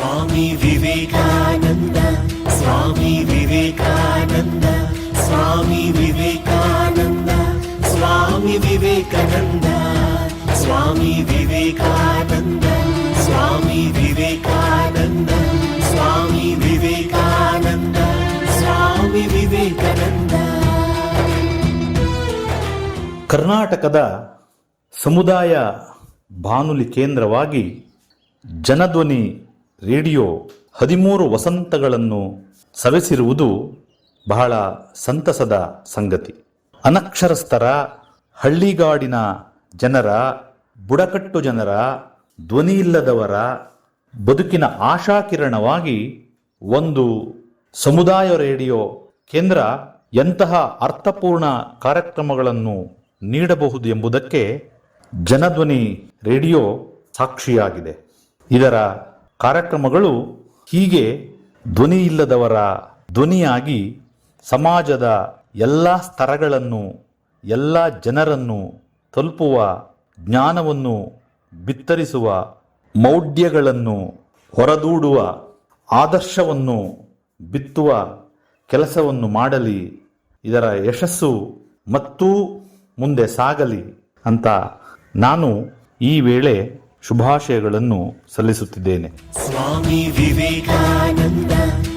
ಸ್ವಾಮಿ ವಿವೇಕಾನಂದ ಸ್ವಾಮಿ ವಿವೇಕಾನಂದ ಸ್ವಾಮಿ ವಿವೇಕಾನಂದ ಸ್ವಾಮಿ ವಿವೇಕಾನಂದ ಸ್ವಾಮಿ ವಿವೇಕಾನಂದ ಸ್ವಾಮಿ ವಿವೇಕಾನಂದ ಸ್ವಾಮಿ ವಿವೇಕಾನಂದ ಸ್ವಾಮಿ ವಿವೇಕಾನಂದ. ಕರ್ನಾಟಕದ ಸಮುದಾಯ ಬಾನುಲಿ ಕೇಂದ್ರವಾಗಿ ಜನಧ್ವನಿ ರೇಡಿಯೋ ಹದಿಮೂರು ವಸಂತಗಳನ್ನು ಸವೆಸಿರುವುದು ಬಹಳ ಸಂತಸದ ಸಂಗತಿ. ಅನಕ್ಷರಸ್ಥರ ಹಳ್ಳಿಗಾಡಿನ ಜನರ, ಬುಡಕಟ್ಟು ಜನರ ಧ್ವನಿಯಿಲ್ಲದವರ ಬದುಕಿನ ಆಶಾಕಿರಣವಾಗಿ ಒಂದು ಸಮುದಾಯ ರೇಡಿಯೋ ಕೇಂದ್ರ ಎಂತಹ ಅರ್ಥಪೂರ್ಣ ಕಾರ್ಯಕ್ರಮಗಳನ್ನು ನೀಡಬಹುದು ಎಂಬುದಕ್ಕೆ ಜನಧ್ವನಿ ರೇಡಿಯೋ ಸಾಕ್ಷಿಯಾಗಿದೆ. ಇದರ ಕಾರ್ಯಕ್ರಮಗಳು ಹೀಗೆ ಧ್ವನಿ ಇಲ್ಲದವರ ಧ್ವನಿಯಾಗಿ ಸಮಾಜದ ಎಲ್ಲ ಸ್ತರಗಳನ್ನು ಎಲ್ಲ ಜನರನ್ನು ತಲುಪುವ ಜ್ಞಾನವನ್ನು ಬಿತ್ತರಿಸುವ, ಮೌಢ್ಯಗಳನ್ನು ಹೊರದೂಡುವ ಆದರ್ಶವನ್ನು ಬಿತ್ತುವ ಕೆಲಸವನ್ನು ಮಾಡಲಿ, ಇದರ ಯಶಸ್ಸು ಮತ್ತೂ ಮುಂದೆ ಸಾಗಲಿ ಅಂತ ನಾನು ಈ ವೇಳೆ ಶುಭಾಶಯಗಳನ್ನು ಸಲ್ಲಿಸುತ್ತಿದ್ದೇನೆ. ಸ್ವಾಮಿ ವಿವೇಕಾನಂದ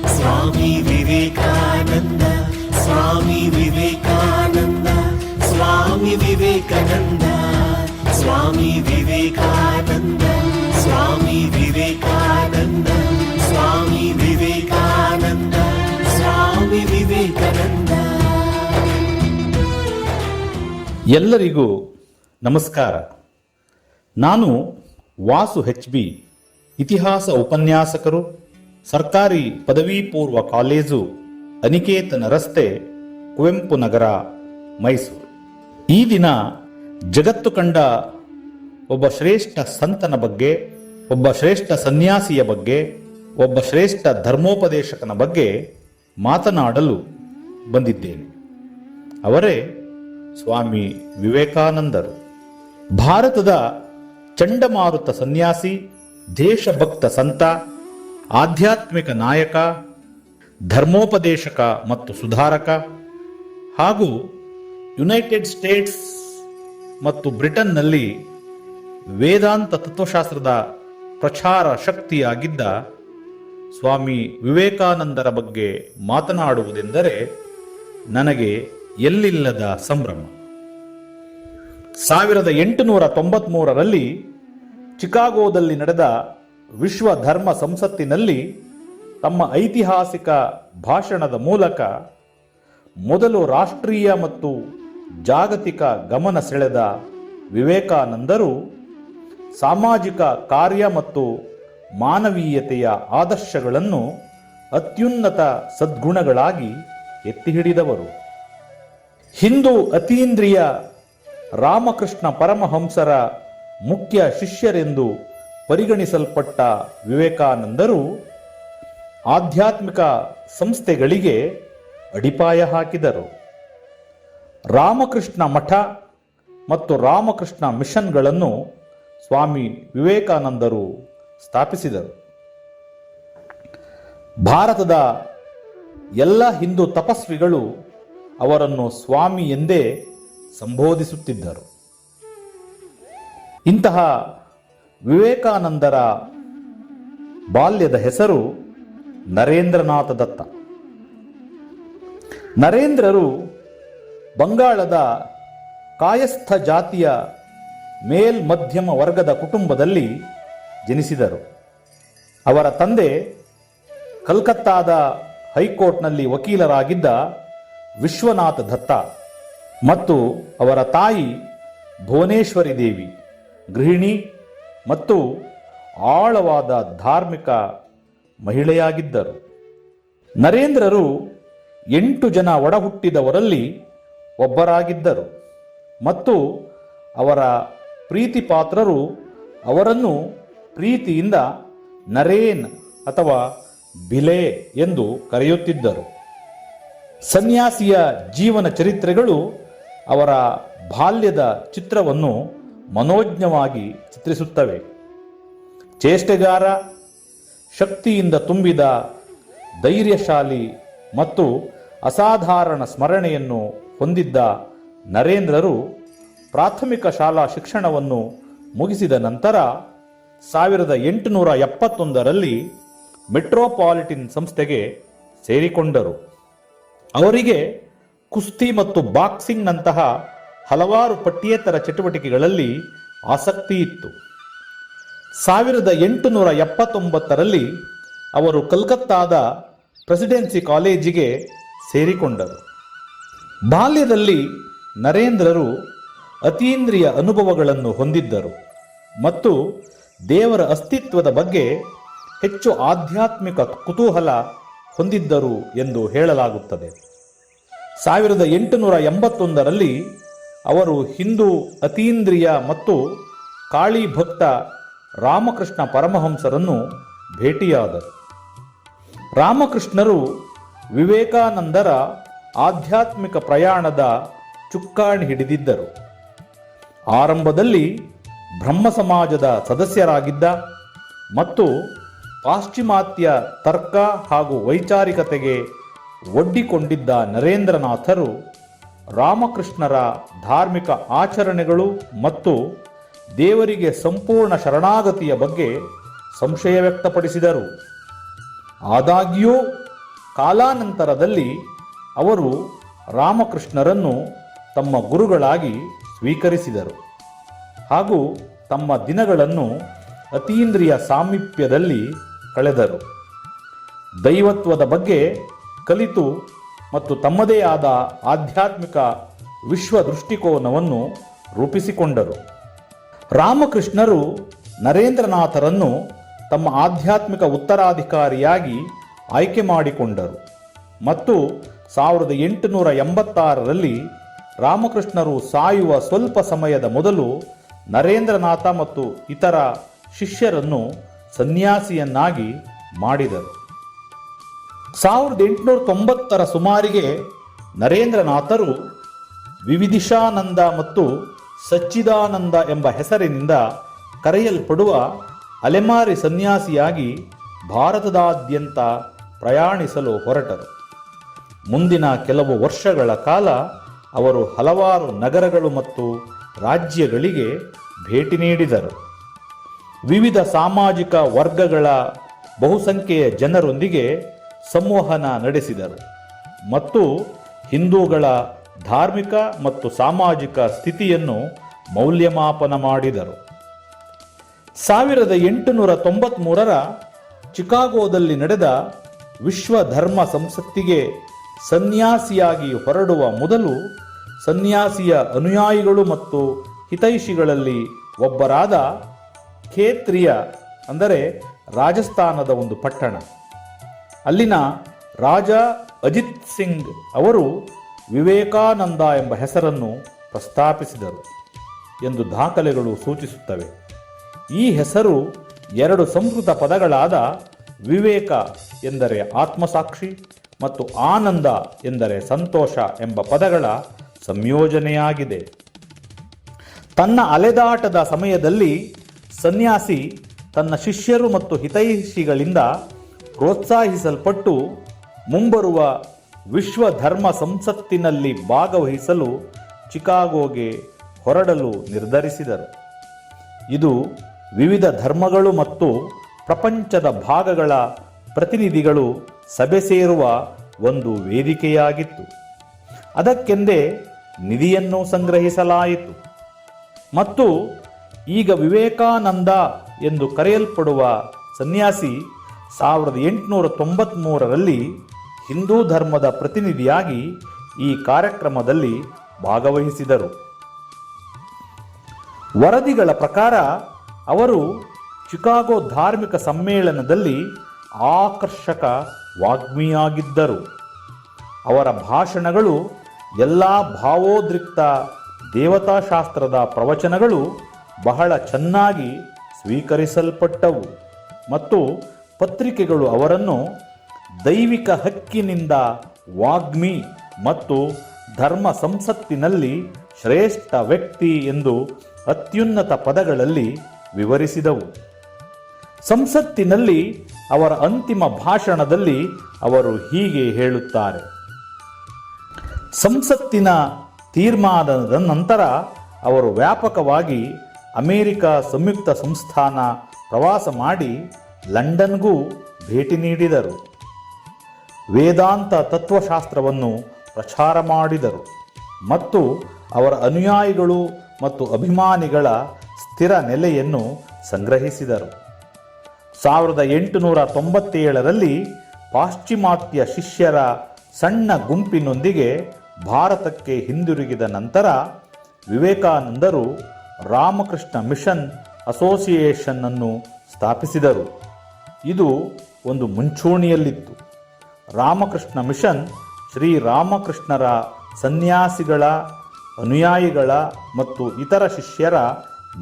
ಸ್ವಾಮಿ ವಿವೇಕಾನಂದ ಸ್ವಾಮಿ ವಿವೇಕಾನಂದ ಸ್ವಾಮಿ ವಿವೇಕಾನಂದ ಸ್ವಾಮಿ ವಿವೇಕಾನಂದ ಸ್ವಾಮಿ ವಿವೇಕಾನಂದ ಸ್ವಾಮಿ ವಿವೇಕಾನಂದ ಸ್ವಾಮಿ ವಿವೇಕಾನಂದ. ಎಲ್ಲರಿಗೂ ನಮಸ್ಕಾರ. ನಾನು ವಾಸು ಹೆಚ್ ಬಿ, ಇತಿಹಾಸ ಉಪನ್ಯಾಸಕರು, ಸರ್ಕಾರಿ ಪದವಿ ಪೂರ್ವ ಕಾಲೇಜು, ಅನಿಕೇತನ ರಸ್ತೆ, ಕುವೆಂಪು ನಗರ, ಮೈಸೂರು. ಈ ದಿನ ಜಗತ್ತು ಕಂಡ ಒಬ್ಬ ಶ್ರೇಷ್ಠ ಸಂತನ ಬಗ್ಗೆ, ಒಬ್ಬ ಶ್ರೇಷ್ಠ ಸನ್ಯಾಸಿಯ ಬಗ್ಗೆ, ಒಬ್ಬ ಶ್ರೇಷ್ಠ ಧರ್ಮೋಪದೇಶಕನ ಬಗ್ಗೆ ಮಾತನಾಡಲು ಬಂದಿದ್ದೇನೆ. ಅವರೇ ಸ್ವಾಮಿ ವಿವೇಕಾನಂದರು. ಭಾರತದ ಚಂಡಮಾರುತ ಸನ್ಯಾಸಿ, ದೇಶಭಕ್ತ ಸಂತ, ಆಧ್ಯಾತ್ಮಿಕ ನಾಯಕ, ಧರ್ಮೋಪದೇಶಕ ಮತ್ತು ಸುಧಾರಕ, ಹಾಗೂ ಯುನೈಟೆಡ್ ಸ್ಟೇಟ್ಸ್ ಮತ್ತು ಬ್ರಿಟನ್ನಲ್ಲಿ ವೇದಾಂತ ತತ್ವಶಾಸ್ತ್ರದ ಪ್ರಚಾರ ಶಕ್ತಿಯಾಗಿದ್ದ ಸ್ವಾಮಿ ವಿವೇಕಾನಂದರ ಬಗ್ಗೆ ಮಾತನಾಡುವುದೆಂದರೆ ನನಗೆ ಎಲ್ಲಿಲ್ಲದ ಸಂಭ್ರಮ. ಸಾವಿರದ ಎಂಟುನೂರ ತೊಂಬತ್ಮೂರರಲ್ಲಿ ಚಿಕಾಗೋದಲ್ಲಿ ನಡೆದ ವಿಶ್ವ ಧರ್ಮ ಸಂಸತ್ತಿನಲ್ಲಿ ತಮ್ಮ ಐತಿಹಾಸಿಕ ಭಾಷಣದ ಮೂಲಕ ಮೊದಲು ರಾಷ್ಟ್ರೀಯ ಮತ್ತು ಜಾಗತಿಕ ಗಮನ ಸೆಳೆದ ವಿವೇಕಾನಂದರು ಸಾಮಾಜಿಕ ಕಾರ್ಯ ಮತ್ತು ಮಾನವೀಯತೆಯ ಆದರ್ಶಗಳನ್ನು ಅತ್ಯುನ್ನತ ಸದ್ಗುಣಗಳಾಗಿ ಎತ್ತಿ ಹಿಡಿದವರು ಹಿಂದೂ ಅತೀಂದ್ರಿಯ ರಾಮಕೃಷ್ಣ ಪರಮಹಂಸರ ಮುಖ್ಯ ಶಿಷ್ಯರೆಂದು ಪರಿಗಣಿಸಲ್ಪಟ್ಟ ವಿವೇಕಾನಂದರು ಆಧ್ಯಾತ್ಮಿಕ ಸಂಸ್ಥೆಗಳಿಗೆ ಅಡಿಪಾಯ ಹಾಕಿದರು. ರಾಮಕೃಷ್ಣ ಮಠ ಮತ್ತು ರಾಮಕೃಷ್ಣ ಮಿಷನ್ಗಳನ್ನು ಸ್ವಾಮಿ ವಿವೇಕಾನಂದರು ಸ್ಥಾಪಿಸಿದರು. ಭಾರತದ ಎಲ್ಲ ಹಿಂದೂ ತಪಸ್ವಿಗಳು ಅವರನ್ನು ಸ್ವಾಮಿ ಎಂದೇ ಸಂಬೋಧಿಸುತ್ತಿದ್ದರು. ಇಂತಹ ವಿವೇಕಾನಂದರ ಬಾಲ್ಯದ ಹೆಸರು ನರೇಂದ್ರನಾಥ ದತ್ತ. ನರೇಂದ್ರರು ಬಂಗಾಳದ ಕಾಯಸ್ಥ ಜಾತಿಯ ಮೇಲ್ಮಧ್ಯಮ ವರ್ಗದ ಕುಟುಂಬದಲ್ಲಿ ಜನಿಸಿದರು. ಅವರ ತಂದೆ ಕಲ್ಕತ್ತಾದ ಹೈಕೋರ್ಟ್ನಲ್ಲಿ ವಕೀಲರಾಗಿದ್ದ ವಿಶ್ವನಾಥ ದತ್ತ. ಮತ್ತು ಅವರ ತಾಯಿ ಭುವನೇಶ್ವರಿ ದೇವಿ, ಗೃಹಿಣಿ ಮತ್ತು ಆಳವಾದ ಧಾರ್ಮಿಕ ಮಹಿಳೆಯಾಗಿದ್ದರು. ನರೇಂದ್ರರು ಎಂಟು ಜನ ಒಡಹುಟ್ಟಿದವರಲ್ಲಿ ಒಬ್ಬರಾಗಿದ್ದರು ಮತ್ತು ಅವರ ಪ್ರೀತಿಪಾತ್ರರು ಅವರನ್ನು ಪ್ರೀತಿಯಿಂದ ನರೇನ್ ಅಥವಾ ಬಿಲೆ ಎಂದು ಕರೆಯುತ್ತಿದ್ದರು. ಸನ್ಯಾಸಿಯ ಜೀವನ ಚರಿತ್ರೆಗಳು ಅವರ ಬಾಲ್ಯದ ಚಿತ್ರವನ್ನು ಮನೋಜ್ಞವಾಗಿ ಚಿತ್ರಿಸುತ್ತವೆ. ಚೇಷ್ಟೆಗಾರ, ಶಕ್ತಿಯಿಂದ ತುಂಬಿದ, ಧೈರ್ಯಶಾಲಿ ಮತ್ತು ಅಸಾಧಾರಣ ಸ್ಮರಣೆಯನ್ನು ಹೊಂದಿದ್ದ ನರೇಂದ್ರರು ಪ್ರಾಥಮಿಕ ಶಾಲಾ ಶಿಕ್ಷಣವನ್ನು ಮುಗಿಸಿದ ನಂತರ ಸಾವಿರದ ಎಂಟುನೂರ ಎಪ್ಪತ್ತೊಂದರಲ್ಲಿ ಮೆಟ್ರೋಪಾಲಿಟಿನ್ ಸಂಸ್ಥೆಗೆ ಸೇರಿಕೊಂಡರು. ಅವರಿಗೆ ಕುಸ್ತಿ ಮತ್ತು ಬಾಕ್ಸಿಂಗ್ನಂತಹ ಹಲವಾರು ಪಠ್ಯೇತರ ಚಟುವಟಿಕೆಗಳಲ್ಲಿ ಆಸಕ್ತಿ ಇತ್ತು. ಸಾವಿರದ ಎಂಟುನೂರ ಎಪ್ಪತ್ತೊಂಬತ್ತರಲ್ಲಿ ಅವರು ಕಲ್ಕತ್ತಾದ ಪ್ರೆಸಿಡೆನ್ಸಿ ಕಾಲೇಜಿಗೆ ಸೇರಿಕೊಂಡರು. ಬಾಲ್ಯದಲ್ಲಿ ನರೇಂದ್ರರು ಅತೀಂದ್ರಿಯ ಅನುಭವಗಳನ್ನು ಹೊಂದಿದ್ದರು ಮತ್ತು ದೇವರ ಅಸ್ತಿತ್ವದ ಬಗ್ಗೆ ಹೆಚ್ಚು ಆಧ್ಯಾತ್ಮಿಕ ಕುತೂಹಲ ಹೊಂದಿದ್ದರು ಎಂದು ಹೇಳಲಾಗುತ್ತದೆ. ಸಾವಿರದ ಎಂಟುನೂರ ಎಂಬತ್ತೊಂದರಲ್ಲಿ ಅವರು ಹಿಂದೂ ಅತೀಂದ್ರಿಯ ಮತ್ತು ಕಾಳಿ ಭಕ್ತ ರಾಮಕೃಷ್ಣ ಪರಮಹಂಸರನ್ನು ಭೇಟಿಯಾದರು. ರಾಮಕೃಷ್ಣರು ವಿವೇಕಾನಂದರ ಆಧ್ಯಾತ್ಮಿಕ ಪ್ರಯಾಣದ ಚುಕ್ಕಾಣಿ ಹಿಡಿದಿದ್ದರು. ಆರಂಭದಲ್ಲಿ ಬ್ರಹ್ಮ ಸಮಾಜದ ಸದಸ್ಯರಾಗಿದ್ದ ಮತ್ತು ಪಾಶ್ಚಿಮಾತ್ಯ ತರ್ಕ ಹಾಗೂ ವೈಚಾರಿಕತೆಗೆ ಒಡ್ಡಿಕೊಂಡಿದ್ದ ನರೇಂದ್ರನಾಥರು ರಾಮಕೃಷ್ಣರ ಧಾರ್ಮಿಕ ಆಚರಣೆಗಳು ಮತ್ತು ದೇವರಿಗೆ ಸಂಪೂರ್ಣ ಶರಣಾಗತಿಯ ಬಗ್ಗೆ ಸಂಶಯ ವ್ಯಕ್ತಪಡಿಸಿದರು. ಆದಾಗ್ಯೂ, ಕಾಲಾನಂತರದಲ್ಲಿ ಅವರು ರಾಮಕೃಷ್ಣರನ್ನು ತಮ್ಮ ಗುರುಗಳಾಗಿ ಸ್ವೀಕರಿಸಿದರು ಹಾಗೂ ತಮ್ಮ ದಿನಗಳನ್ನು ಅತೀಂದ್ರಿಯ ಸಾಮೀಪ್ಯದಲ್ಲಿ ಕಳೆದರು. ದೈವತ್ವದ ಬಗ್ಗೆ ಕಲಿತು ಮತ್ತು ತಮ್ಮದೇ ಆದ ಆಧ್ಯಾತ್ಮಿಕ ವಿಶ್ವ ದೃಷ್ಟಿಕೋನವನ್ನು ರೂಪಿಸಿಕೊಂಡರು. ರಾಮಕೃಷ್ಣರು ನರೇಂದ್ರನಾಥರನ್ನು ತಮ್ಮ ಆಧ್ಯಾತ್ಮಿಕ ಉತ್ತರಾಧಿಕಾರಿಯಾಗಿ ಆಯ್ಕೆ ಮಾಡಿಕೊಂಡರು ಮತ್ತು ಸಾವಿರದ ಎಂಟುನೂರ ಎಂಬತ್ತಾರರಲ್ಲಿ ರಾಮಕೃಷ್ಣರು ಸಾಯುವ ಸ್ವಲ್ಪ ಸಮಯದ ಮೊದಲು ನರೇಂದ್ರನಾಥ ಮತ್ತು ಇತರ ಶಿಷ್ಯರನ್ನು ಸನ್ಯಾಸಿಯನ್ನಾಗಿ ಮಾಡಿದರು. ಸಾವಿರದ ಎಂಟುನೂರ ತೊಂಬತ್ತರ ಸುಮಾರಿಗೆ ನರೇಂದ್ರನಾಥರು ವಿವಿಧಿಶಾನಂದ ಮತ್ತು ಸಚ್ಚಿದಾನಂದ ಎಂಬ ಹೆಸರಿನಿಂದ ಕರೆಯಲ್ಪಡುವ ಅಲೆಮಾರಿ ಸನ್ಯಾಸಿಯಾಗಿ ಭಾರತದಾದ್ಯಂತ ಪ್ರಯಾಣಿಸಲು ಹೊರಟರು. ಮುಂದಿನ ಕೆಲವು ವರ್ಷಗಳ ಕಾಲ ಅವರು ಹಲವಾರು ನಗರಗಳು ಮತ್ತು ರಾಜ್ಯಗಳಿಗೆ ಭೇಟಿ ನೀಡಿದರು. ವಿವಿಧ ಸಾಮಾಜಿಕ ವರ್ಗಗಳ ಬಹುಸಂಖ್ಯೆಯ ಜನರೊಂದಿಗೆ ಸಂವಹನ ನಡೆಸಿದರು. ಮತ್ತು ಹಿಂದೂಗಳ ಧಾರ್ಮಿಕ ಮತ್ತು ಸಾಮಾಜಿಕ ಸ್ಥಿತಿಯನ್ನು ಮೌಲ್ಯಮಾಪನ ಮಾಡಿದರು. ಸಾವಿರದ ಎಂಟುನೂರ ತೊಂಬತ್ಮೂರರ ಚಿಕಾಗೋದಲ್ಲಿ ನಡೆದ ವಿಶ್ವ ಧರ್ಮ ಸಂಸತ್ತಿಗೆ ಸನ್ಯಾಸಿಯಾಗಿ ಹೊರಡುವ ಮೊದಲು ಸನ್ಯಾಸಿಯ ಅನುಯಾಯಿಗಳು ಮತ್ತು ಹಿತೈಷಿಗಳಲ್ಲಿ ಒಬ್ಬರಾದ ಖೇತ್ರಿಯ, ಅಂದರೆ ರಾಜಸ್ಥಾನದ ಒಂದು ಪಟ್ಟಣ. ಅಲ್ಲಿನ ರಾಜ ಅಜಿತ್ ಸಿಂಗ್ ಅವರು ವಿವೇಕಾನಂದ ಎಂಬ ಹೆಸರನ್ನು ಪ್ರಸ್ತಾಪಿಸಿದರು ಎಂದು ದಾಖಲೆಗಳು ಸೂಚಿಸುತ್ತವೆ. ಈ ಹೆಸರು ಎರಡು ಸಂಸ್ಕೃತ ಪದಗಳಾದ ವಿವೇಕ ಎಂದರೆ ಆತ್ಮಸಾಕ್ಷಿ ಮತ್ತು ಆನಂದ ಎಂದರೆ ಸಂತೋಷ ಎಂಬ ಪದಗಳ ಸಂಯೋಜನೆಯಾಗಿದೆ. ತನ್ನ ಅಲೆದಾಟದ ಸಮಯದಲ್ಲಿ ಸನ್ಯಾಸಿ ತನ್ನ ಶಿಷ್ಯರು ಮತ್ತು ಹಿತೈಷಿಗಳಿಂದ ಪ್ರೋತ್ಸಾಹಿಸಲ್ಪಟ್ಟು ಮುಂಬರುವ ವಿಶ್ವ ಧರ್ಮ ಸಂಸತ್ತಿನಲ್ಲಿ ಭಾಗವಹಿಸಲು ಚಿಕಾಗೋಗೆ ಹೊರಡಲು ನಿರ್ಧರಿಸಿದರು. ಇದು ವಿವಿಧ ಧರ್ಮಗಳು ಮತ್ತು ಪ್ರಪಂಚದ ಭಾಗಗಳ ಪ್ರತಿನಿಧಿಗಳು ಸಭೆ ಸೇರುವ ಒಂದು ವೇದಿಕೆಯಾಗಿತ್ತು. ಅದಕ್ಕೆಂದೇ ನಿಧಿಯನ್ನು ಸಂಗ್ರಹಿಸಲಾಯಿತು. ಮತ್ತು ಈಗ ವಿವೇಕಾನಂದ ಎಂದು ಕರೆಯಲ್ಪಡುವ ಸನ್ಯಾಸಿ ಸಾವಿರದ ಎಂಟುನೂರ ತೊಂಬತ್ತ್ಮೂರರಲ್ಲಿ ಹಿಂದೂ ಧರ್ಮದ ಪ್ರತಿನಿಧಿಯಾಗಿ ಈ ಕಾರ್ಯಕ್ರಮದಲ್ಲಿ ಭಾಗವಹಿಸಿದರು. ವರದಿಗಳ ಪ್ರಕಾರ ಅವರು ಚಿಕಾಗೋ ಧಾರ್ಮಿಕ ಸಮ್ಮೇಳನದಲ್ಲಿ ಆಕರ್ಷಕ ವಾಗ್ಮಿಯಾಗಿದ್ದರು. ಅವರ ಭಾಷಣಗಳು, ಎಲ್ಲ ಭಾವೋದ್ರಿಕ್ತ ದೇವತಾಶಾಸ್ತ್ರದ ಪ್ರವಚನಗಳು ಬಹಳ ಚೆನ್ನಾಗಿ ಸ್ವೀಕರಿಸಲ್ಪಟ್ಟವು ಮತ್ತು ಪತ್ರಿಕೆಗಳು ಅವರನ್ನು ದೈವಿಕ ಹಕ್ಕಿನಿಂದ ವಾಗ್ಮಿ ಮತ್ತು ಧರ್ಮ ಸಂಸತ್ತಿನಲ್ಲಿ ಶ್ರೇಷ್ಠ ವ್ಯಕ್ತಿ ಎಂದು ಅತ್ಯುನ್ನತ ಪದಗಳಲ್ಲಿ ವಿವರಿಸಿದವು. ಸಂಸತ್ತಿನಲ್ಲಿ ಅವರ ಅಂತಿಮ ಭಾಷಣದಲ್ಲಿ ಅವರು ಹೀಗೆ ಹೇಳುತ್ತಾರೆ. ಸಂಸತ್ತಿನ ತೀರ್ಮಾನದ ನಂತರ ಅವರು ವ್ಯಾಪಕವಾಗಿ ಅಮೇರಿಕ ಸಂಯುಕ್ತ ಸಂಸ್ಥಾನ ಪ್ರವಾಸ ಮಾಡಿ ಲಂಡನ್ಗೂ ಭೇಟಿ ನೀಡಿದರು. ವೇದಾಂತ ತತ್ವಶಾಸ್ತ್ರವನ್ನು ಪ್ರಚಾರ ಮಾಡಿದರು ಮತ್ತು ಅವರ ಅನುಯಾಯಿಗಳು ಮತ್ತು ಅಭಿಮಾನಿಗಳ ಸ್ಥಿರ ನೆಲೆಯನ್ನು ಸಂಗ್ರಹಿಸಿದರು. ಸಾವಿರದ ಎಂಟುನೂರ ತೊಂಬತ್ತೇಳರಲ್ಲಿ ಪಾಶ್ಚಿಮಾತ್ಯ ಶಿಷ್ಯರ ಸಣ್ಣ ಗುಂಪಿನೊಂದಿಗೆ ಭಾರತಕ್ಕೆ ಹಿಂದಿರುಗಿದ ನಂತರ ವಿವೇಕಾನಂದರು ರಾಮಕೃಷ್ಣ ಮಿಷನ್ ಅಸೋಸಿಯೇಷನ್ ಅನ್ನು ಸ್ಥಾಪಿಸಿದರು. ಇದು ಒಂದು ಮುಂಚೂಣಿಯಲ್ಲಿತ್ತು. ರಾಮಕೃಷ್ಣ ಮಿಷನ್ ಶ್ರೀರಾಮಕೃಷ್ಣರ ಸನ್ಯಾಸಿಗಳ, ಅನುಯಾಯಿಗಳ ಮತ್ತು ಇತರ ಶಿಷ್ಯರ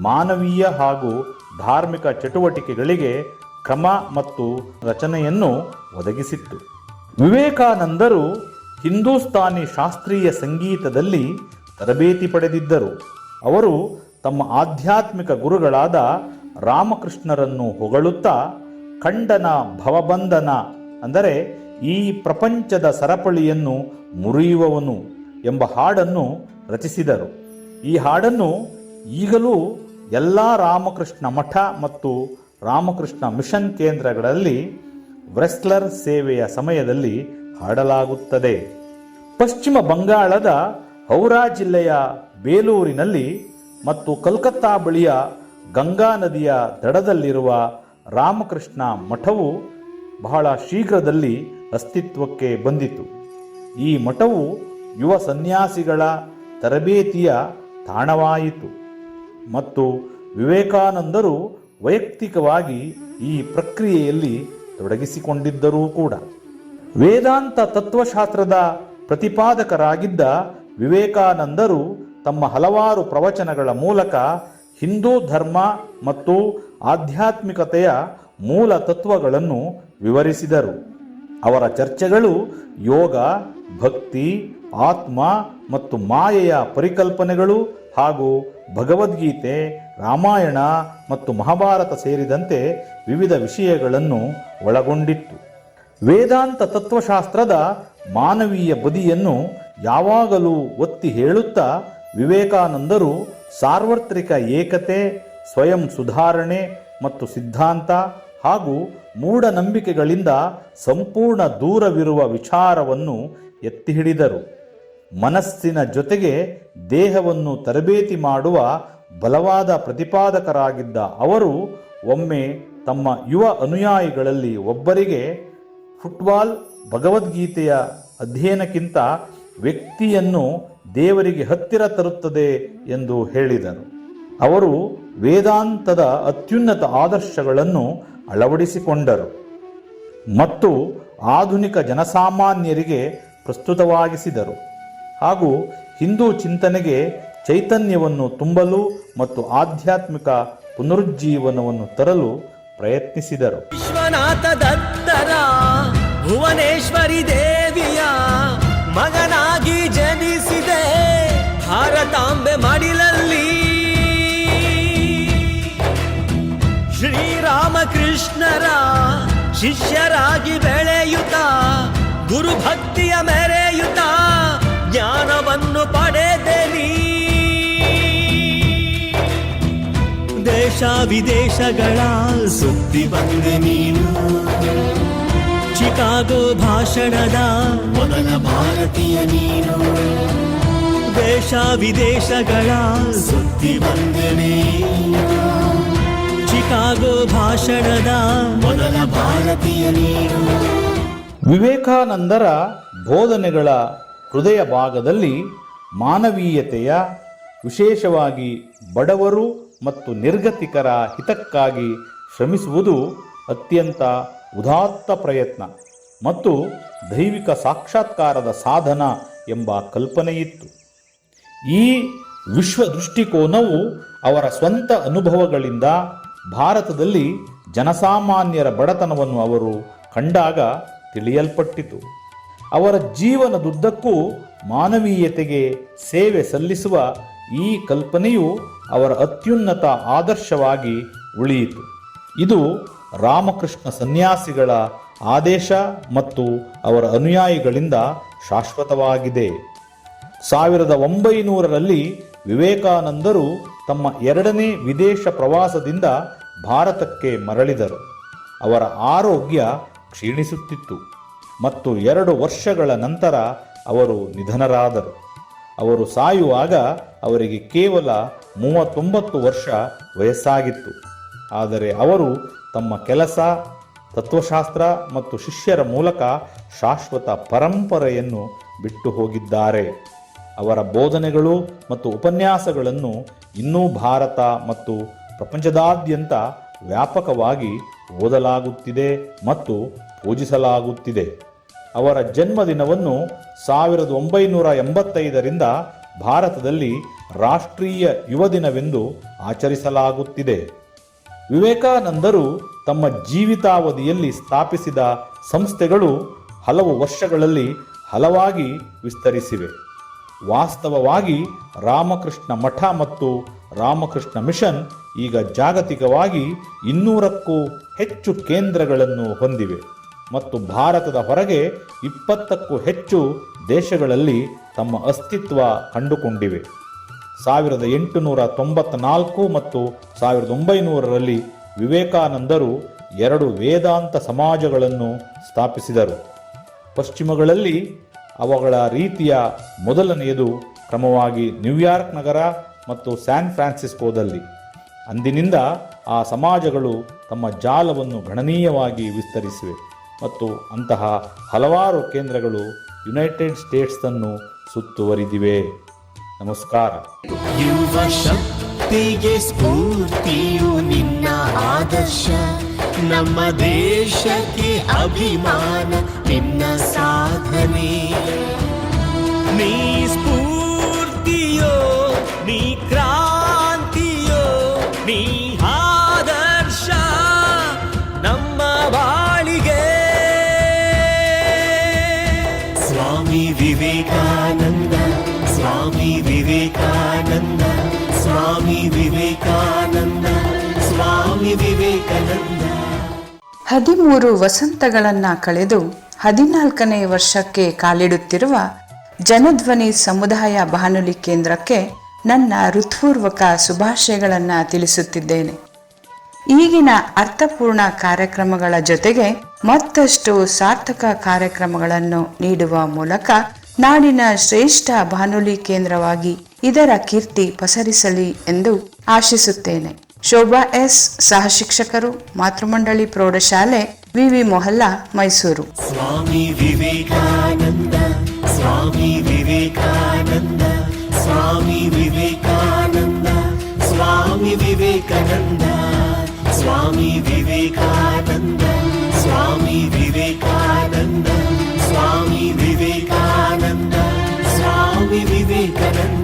ಮಾನವೀಯ ಹಾಗೂ ಧಾರ್ಮಿಕ ಚಟುವಟಿಕೆಗಳಿಗೆ ಕ್ರಮ ಮತ್ತು ರಚನೆಯನ್ನು ಒದಗಿಸಿತ್ತು. ವಿವೇಕಾನಂದರು ಹಿಂದೂಸ್ತಾನಿ ಶಾಸ್ತ್ರೀಯ ಸಂಗೀತದಲ್ಲಿ ತರಬೇತಿ ಪಡೆದಿದ್ದರು. ಅವರು ತಮ್ಮ ಆಧ್ಯಾತ್ಮಿಕ ಗುರುಗಳಾದ ರಾಮಕೃಷ್ಣರನ್ನು ಹೊಗಳುತ್ತಾ ಖಂಡನ, ಭವಬಂಧನ, ಅಂದರೆ ಈ ಪ್ರಪಂಚದ ಸರಪಳಿಯನ್ನು ಮುರಿಯುವವನು ಎಂಬ ಹಾಡನ್ನು ರಚಿಸಿದರು. ಈ ಹಾಡನ್ನು ಈಗಲೂ ಎಲ್ಲ ರಾಮಕೃಷ್ಣ ಮಠ ಮತ್ತು ರಾಮಕೃಷ್ಣ ಮಿಷನ್ ಕೇಂದ್ರಗಳಲ್ಲಿ ವ್ರೆಸ್ಲರ್ ಸೇವೆಯ ಸಮಯದಲ್ಲಿ ಹಾಡಲಾಗುತ್ತದೆ. ಪಶ್ಚಿಮ ಬಂಗಾಳದ ಹೌರಾ ಜಿಲ್ಲೆಯ ಬೇಲೂರಿನಲ್ಲಿ ಮತ್ತು ಕಲ್ಕತ್ತಾ ಬಳಿಯ ಗಂಗಾ ನದಿಯ ದಡದಲ್ಲಿರುವ ರಾಮಕೃಷ್ಣ ಮಠವು ಬಹಳ ಶೀಘ್ರದಲ್ಲಿ ಅಸ್ತಿತ್ವಕ್ಕೆ ಬಂದಿತು. ಈ ಮಠವು ಯುವ ಸನ್ಯಾಸಿಗಳ ತರಬೇತಿಯ ತಾಣವಾಯಿತು ಮತ್ತು ವಿವೇಕಾನಂದರು ವೈಯಕ್ತಿಕವಾಗಿ ಈ ಪ್ರಕ್ರಿಯೆಯಲ್ಲಿ ತೊಡಗಿಸಿಕೊಂಡಿದ್ದರೂ ಕೂಡ. ವೇದಾಂತ ತತ್ವಶಾಸ್ತ್ರದ ಪ್ರತಿಪಾದಕರಾಗಿದ್ದ ವಿವೇಕಾನಂದರು ತಮ್ಮ ಹಲವಾರು ಪ್ರವಚನಗಳ ಮೂಲಕ ಹಿಂದೂ ಧರ್ಮ ಮತ್ತು ಆಧ್ಯಾತ್ಮಿಕತೆಯ ಮೂಲ ತತ್ವಗಳನ್ನು ವಿವರಿಸಿದರು. ಅವರ ಚರ್ಚೆಗಳು ಯೋಗ, ಭಕ್ತಿ, ಆತ್ಮ ಮತ್ತು ಮಾಯೆಯ ಪರಿಕಲ್ಪನೆಗಳು ಹಾಗೂ ಭಗವದ್ಗೀತೆ, ರಾಮಾಯಣ ಮತ್ತು ಮಹಾಭಾರತ ಸೇರಿದಂತೆ ವಿವಿಧ ವಿಷಯಗಳನ್ನು ಒಳಗೊಂಡಿತ್ತು. ವೇದಾಂತ ತತ್ವಶಾಸ್ತ್ರದ ಮಾನವೀಯ ಬದಿಯನ್ನು ಯಾವಾಗಲೂ ಒತ್ತಿ ಹೇಳುತ್ತಾ ವಿವೇಕಾನಂದರು ಸಾರ್ವತ್ರಿಕ ಏಕತೆ, ಸ್ವಯಂ ಸುಧಾರಣೆ ಮತ್ತು ಸಿದ್ಧಾಂತ ಹಾಗೂ ಮೂಢನಂಬಿಕೆಗಳಿಂದ ಸಂಪೂರ್ಣ ದೂರವಿರುವ ವಿಚಾರವನ್ನು ಎತ್ತಿ ಹಿಡಿದರು ಮನಸ್ಸಿನ ಜೊತೆಗೆ ದೇಹವನ್ನು ತರಬೇತಿ ಮಾಡುವ ಬಲವಾದ ಪ್ರತಿಪಾದಕರಾಗಿದ್ದ ಅವರು ಒಮ್ಮೆ ತಮ್ಮ ಯುವ ಅನುಯಾಯಿಗಳಲ್ಲಿ ಒಬ್ಬರಿಗೆ ಫುಟ್ಬಾಲ್, ಭಗವದ್ಗೀತೆಯ ಅಧ್ಯಯನಕ್ಕಿಂತ ವ್ಯಕ್ತಿಯನ್ನು ದೇವರಿಗೆ ಹತ್ತಿರ ತರುತ್ತದೆ ಎಂದು ಹೇಳಿದರು. ಅವರು ವೇದಾಂತದ ಅತ್ಯುನ್ನತ ಆದರ್ಶಗಳನ್ನು ಅಳವಡಿಸಿಕೊಂಡರು ಮತ್ತು ಆಧುನಿಕ ಜನಸಾಮಾನ್ಯರಿಗೆ ಪ್ರಸ್ತುತವಾಗಿಸಿದರು ಹಾಗೂ ಹಿಂದೂ ಚಿಂತನೆಗೆ ಚೈತನ್ಯವನ್ನು ತುಂಬಲು ಮತ್ತು ಆಧ್ಯಾತ್ಮಿಕ ಪುನರುಜ್ಜೀವನವನ್ನು ತರಲು ಪ್ರಯತ್ನಿಸಿದರು. ವಿಶ್ವನಾಥ ದತ್ತರ ಭುವನೇಶ್ವರಿ ದೇವಿಯ ಮಗನಾಗಿ ಜನಿಸಿದೆ. ಭಾರತಾಂಬೆ ಮಡಿಲಲ್ಲಿ. ಶ್ರೀರಾಮಕೃಷ್ಣರ ಶಿಷ್ಯರಾಗಿ ಬೆಳೆಯುತ್ತ, ಗುರುಭಕ್ತಿಯ ಮೆರೆಯುತ್ತ ಜ್ಞಾನವನ್ನು ಪಡೆದೆನಿ. ದೇಶ ವಿದೇಶಗಳ ಸುದ್ದಿ ಬಂದೆ ನೀನು. ಚಿಕಾಗೋ ಭಾಷಣದ ಮೊದಲ ಭಾರತೀಯ ನೀನು. ದೇಶ ವಿದೇಶಗಳ ಸುದ್ದಿ ಬಂದನೆ. ಚಿಕಾಗೋ ಭಾಷಣದ ಮೊದಲ ಭಾರತೀಯ ನೀನು. ವಿವೇಕಾನಂದರ ಬೋಧನೆಗಳ ಹೃದಯ ಭಾಗದಲ್ಲಿ ಮಾನವೀಯತೆಯ ವಿಶೇಷವಾಗಿ ಬಡವರು ಮತ್ತು ನಿರ್ಗತಿಕರ ಹಿತಕ್ಕಾಗಿ ಶ್ರಮಿಸುವುದು ಅತ್ಯಂತ ಉದಾತ್ತ ಪ್ರಯತ್ನ ಮತ್ತು ದೈವಿಕ ಸಾಕ್ಷಾತ್ಕಾರದ ಸಾಧನ ಎಂಬ ಕಲ್ಪನೆಯಿತ್ತು. ಈ ವಿಶ್ವ ದೃಷ್ಟಿಕೋನವು ಅವರ ಸ್ವಂತ ಅನುಭವಗಳಿಂದ ಭಾರತದಲ್ಲಿ ಜನಸಾಮಾನ್ಯರ ಬಡತನವನ್ನು ಅವರು ಕಂಡಾಗ ತಿಳಿಯಲ್ಪಟ್ಟಿತು. ಅವರ ಜೀವನದುದ್ದಕ್ಕೂ ಮಾನವೀಯತೆಗೆ ಸೇವೆ ಸಲ್ಲಿಸುವ ಈ ಕಲ್ಪನೆಯು ಅವರ ಅತ್ಯುನ್ನತ ಆದರ್ಶವಾಗಿ ಉಳಿಯಿತು. ಇದು ರಾಮಕೃಷ್ಣ ಸನ್ಯಾಸಿಗಳ ಆದೇಶ ಮತ್ತು ಅವರ ಅನುಯಾಯಿಗಳಿಂದ ಶಾಶ್ವತವಾಗಿದೆ. ಸಾವಿರದ ಒಂಬೈನೂರರಲ್ಲಿ ವಿವೇಕಾನಂದರು ತಮ್ಮ ಎರಡನೇ ವಿದೇಶ ಪ್ರವಾಸದಿಂದ ಭಾರತಕ್ಕೆ ಮರಳಿದರು. ಅವರ ಆರೋಗ್ಯ ಕ್ಷೀಣಿಸುತ್ತಿತ್ತು ಮತ್ತು ಎರಡು ವರ್ಷಗಳ ನಂತರ ಅವರು ನಿಧನರಾದರು. ಅವರು ಸಾಯುವಾಗ ಅವರಿಗೆ ಕೇವಲ ಮೂವತ್ತೊಂಬತ್ತು ವರ್ಷ ವಯಸ್ಸಾಗಿತ್ತು. ಆದರೆ ಅವರು ತಮ್ಮ ಕೆಲಸ, ತತ್ವಶಾಸ್ತ್ರ ಮತ್ತು ಶಿಷ್ಯರ ಮೂಲಕ ಶಾಶ್ವತ ಪರಂಪರೆಯನ್ನು ಬಿಟ್ಟು ಹೋಗಿದ್ದಾರೆ. ಅವರ ಬೋಧನೆಗಳು ಮತ್ತು ಉಪನ್ಯಾಸಗಳನ್ನು ಇನ್ನೂ ಭಾರತ ಮತ್ತು ಪ್ರಪಂಚದಾದ್ಯಂತ ವ್ಯಾಪಕವಾಗಿ ಓದಲಾಗುತ್ತಿದೆ ಮತ್ತು ಪೂಜಿಸಲಾಗುತ್ತಿದೆ. ಅವರ ಜನ್ಮದಿನವನ್ನು ಸಾವಿರದ ಒಂಬೈನೂರ ಎಂಬತ್ತೈದರಿಂದ ಭಾರತದಲ್ಲಿ ರಾಷ್ಟ್ರೀಯ ಯುವ ದಿನವೆಂದು ಆಚರಿಸಲಾಗುತ್ತಿದೆ. ವಿವೇಕಾನಂದರು ತಮ್ಮ ಜೀವಿತಾವಧಿಯಲ್ಲಿ ಸ್ಥಾಪಿಸಿದ ಸಂಸ್ಥೆಗಳು ಹಲವು ವರ್ಷಗಳಲ್ಲಿ ಹಲವಾಗಿ ವಿಸ್ತರಿಸಿವೆ. ವಾಸ್ತವವಾಗಿ ರಾಮಕೃಷ್ಣ ಮಠ ಮತ್ತು ರಾಮಕೃಷ್ಣ ಮಿಷನ್ ಈಗ ಜಾಗತಿಕವಾಗಿ ಇನ್ನೂರಕ್ಕೂ ಹೆಚ್ಚು ಕೇಂದ್ರಗಳನ್ನು ಹೊಂದಿವೆ ಮತ್ತು ಭಾರತದ ಹೊರಗೆ ಇಪ್ಪತ್ತಕ್ಕೂ ಹೆಚ್ಚು ದೇಶಗಳಲ್ಲಿ ತಮ್ಮ ಅಸ್ತಿತ್ವ ಕಂಡುಕೊಂಡಿವೆ. ಸಾವಿರದ ಎಂಟುನೂರ ತೊಂಬತ್ನಾಲ್ಕು ಮತ್ತು ಸಾವಿರದ ಒಂಬೈನೂರರಲ್ಲಿ ವಿವೇಕಾನಂದರು ಎರಡು ವೇದಾಂತ ಸಮಾಜಗಳನ್ನು ಸ್ಥಾಪಿಸಿದರು. ಪಶ್ಚಿಮಗಳಲ್ಲಿ ಅವುಗಳ ರೀತಿಯ ಮೊದಲನೆಯದು ಕ್ರಮವಾಗಿ ನ್ಯೂಯಾರ್ಕ್ ನಗರ ಮತ್ತು ಸ್ಯಾನ್ ಫ್ರಾನ್ಸಿಸ್ಕೋದಲ್ಲಿ. ಅಂದಿನಿಂದ ಆ ಸಮಾಜಗಳು ತಮ್ಮ ಜಾಲವನ್ನು ಗಣನೀಯವಾಗಿ ವಿಸ್ತರಿಸಿವೆ ಮತ್ತು ಅಂತಹ ಹಲವಾರು ಕೇಂದ್ರಗಳು ಯುನೈಟೆಡ್ ಸ್ಟೇಟ್ಸನ್ನು ಸುತ್ತುವರಿದಿವೆ. ನಮಸ್ಕಾರ. ಯುವ ಶಕ್ತಿಗೆ ಸ್ಫೂರ್ತಿಯು ನಿನ್ನ ಆದರ್ಶ. ನಮ್ಮ ದೇಶಕ್ಕೆ ಅಭಿಮಾನ ನಿನ್ನ ಸಾಧನೆ. ನೀ ಸ್ಫೂರ್ತಿಯೋ ನೀ ಕ್ರಾಂತಿಯೋ ನೀ ಆದರ್ಶ. ನಮ್ಮ ಬಾಳಿಗೆ. ಸ್ವಾಮಿ ವಿವೇಕಾನಂದ ಸ್ವಾಮಿ ವಿವೇಕಾನಂದ ಸ್ವಾಮಿ ವಿವೇಕಾನಂದ ಸ್ವಾಮಿ ವಿವೇಕಾನಂದ. ಹದಿಮೂರು ವಸಂತಗಳನ್ನ ಕಳೆದು ಹದಿನಾಲ್ಕನೇ ವರ್ಷಕ್ಕೆ ಕಾಲಿಡುತ್ತಿರುವ ಜನಧ್ವನಿ ಸಮುದಾಯ ಬಾನುಲಿ ಕೇಂದ್ರಕ್ಕೆ ನನ್ನ ಹೃತ್ಪೂರ್ವಕ ಶುಭಾಶಯಗಳನ್ನು ತಿಳಿಸುತ್ತಿದ್ದೇನೆ. ಈಗಿನ ಅರ್ಥಪೂರ್ಣ ಕಾರ್ಯಕ್ರಮಗಳ ಜೊತೆಗೆ ಮತ್ತಷ್ಟು ಸಾರ್ಥಕ ಕಾರ್ಯಕ್ರಮಗಳನ್ನು ನೀಡುವ ಮೂಲಕ ನಾಡಿನ ಶ್ರೇಷ್ಠ ಬಾನುಲಿ ಕೇಂದ್ರವಾಗಿ ಇದರ ಕೀರ್ತಿ ಪಸರಿಸಲಿ ಎಂದು ಆಶಿಸುತ್ತೇನೆ. ಶೋಭಾ ಎಸ್ ಸಹ ಶಿಕ್ಷಕರು ಮಾತೃಮಂಡಳಿ ಪ್ರೌಢಶಾಲೆ, ವಿವಿ ಮೊಹಲ್ಲಾ, ಮೈಸೂರು. ಸ್ವಾಮಿ ವಿವೇಕಾನಂದ ಸ್ವಾಮಿ ವಿವೇಕಾನಂದ ಸ್ವಾಮಿ ವಿವೇಕಾನಂದ ಸ್ವಾಮಿ ವಿವೇಕಾನಂದ ಸ್ವಾಮಿ ವಿವೇಕಾನಂದ ಸ್ವಾಮಿ ವಿವೇಕಾನಂದ. स्वामी विवेकानंद